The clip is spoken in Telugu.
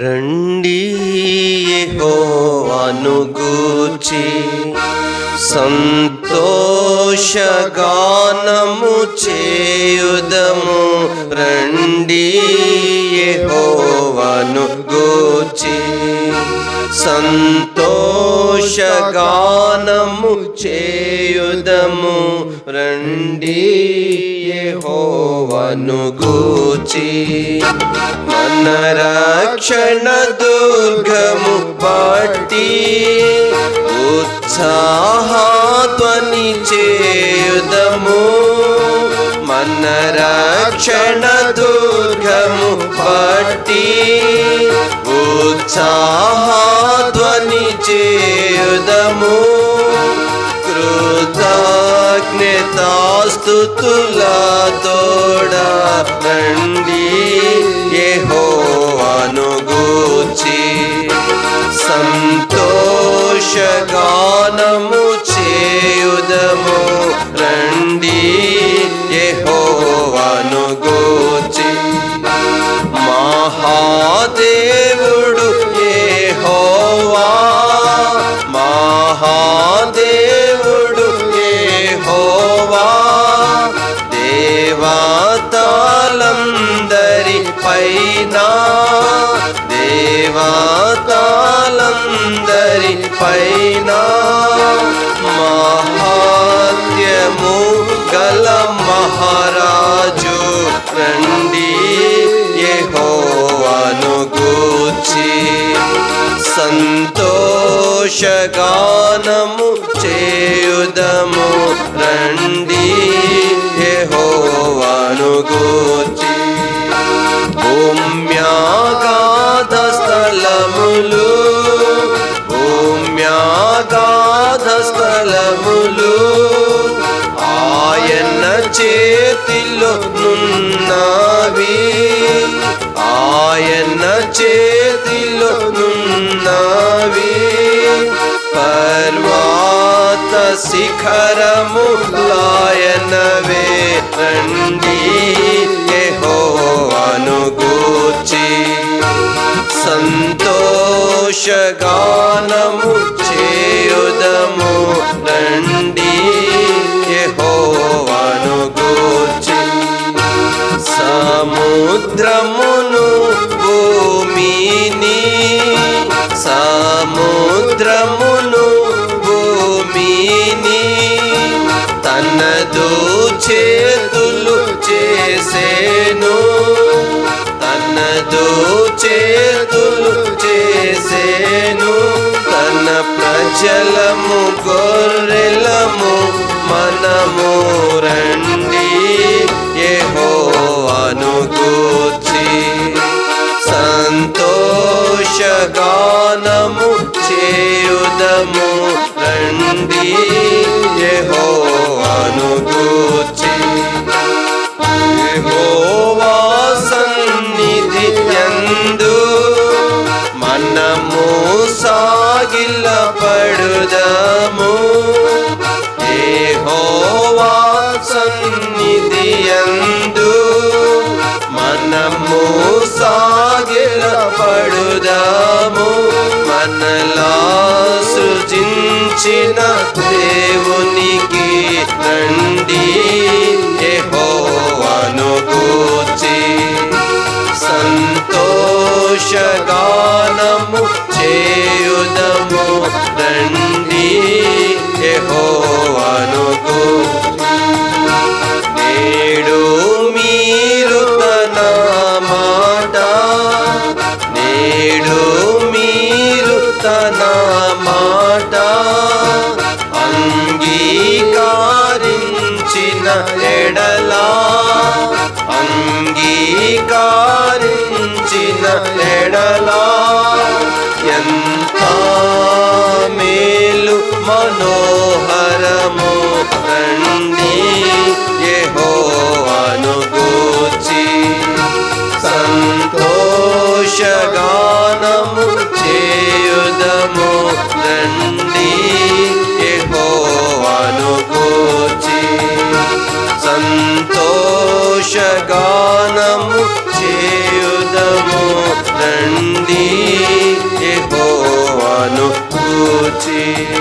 రండి యెహోవాను గూర్చి. సంతోషగానము చేయుదము. రండి యెహోవాను గూర్చి. సంతోషగానము చేయుదము. రండి యెహోవాను గూర్చి మన రక్షణ దుర్గము పట్టి ఉత్సాహధ్వని చేయుదము. మన రక్షణ దుర్గము పట్టి ఉత్సాహధ్వని చేయుదము. కృతజ్ఞతా కృతజ్ఞతాస్తుతులతోడా రండి. పైనా దేవతలందరి పైన మహాత్యము గల మహారాజు రండి యెహోవాను గూర్చి. సంతోషగానము చేయుదము రండి యెహోవాను గూర్చి. భూమ్యాగాధస్థలములు భూమ్యాగాధస్థలములు ఆయన చేతిలో నున్నవి ఆయన చేతిలో నున్నవి. పర్వాత శిఖరము యక్షగానము చేయుదము రండి యెహోవాను గూర్చి సముద్రమును భూమిని సముద్రమును భూమిని తనదు చేతులు చేసేను. తనదు చేతులు చేసేను. తన ప్రజలము గొర్రెలము మనము రండి. యెహోవాను మనము సాగిల పడుదము యెహోవా సన్నిధి యందు మనము సాగిల పడుదాము మనలా సృజించిన దేవునికి రండి యెహోవాను గూర్చి సంతోషగా అంగీకారించిన ఎడలా అంగీకారించిన ఎడలా ఎంత see.